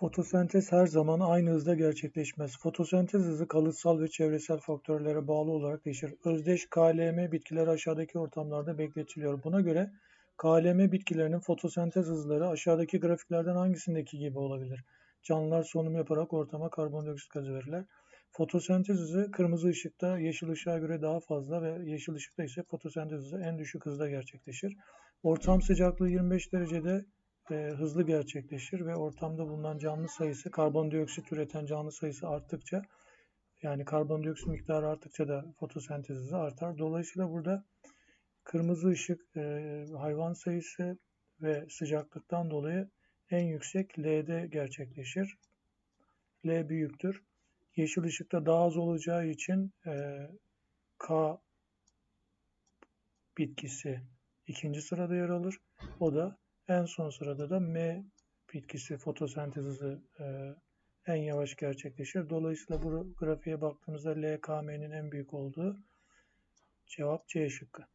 Fotosentez her zaman aynı hızda gerçekleşmez. Fotosentez hızı kalıtsal ve çevresel faktörlere bağlı olarak değişir. Özdeş KLM bitkileri aşağıdaki ortamlarda bekletiliyor. Buna göre KLM bitkilerinin fotosentez hızları aşağıdaki grafiklerden hangisindeki gibi olabilir? Canlılar solunum yaparak ortama karbondioksit gazı verirler. Fotosentez hızı kırmızı ışıkta yeşil ışığa göre daha fazla ve yeşil ışıkta ise fotosentez hızı en düşük hızda gerçekleşir. Ortam sıcaklığı 25 derecede e, hızlı gerçekleşir ve ortamda bulunan canlı sayısı karbondioksit üreten canlı sayısı arttıkça yani karbondioksit miktarı arttıkça da fotosentez hızı artar. Dolayısıyla burada kırmızı ışık e, hayvan sayısı ve sıcaklıktan dolayı en yüksek L'de gerçekleşir. L büyüktür. Yeşil ışıkta daha az olacağı için e, K bitkisi ikinci sırada yer alır. O da en son sırada da M bitkisi fotosentez e, en yavaş gerçekleşir. Dolayısıyla bu grafiğe baktığımızda LKM'nin en büyük olduğu cevap C şıkkı.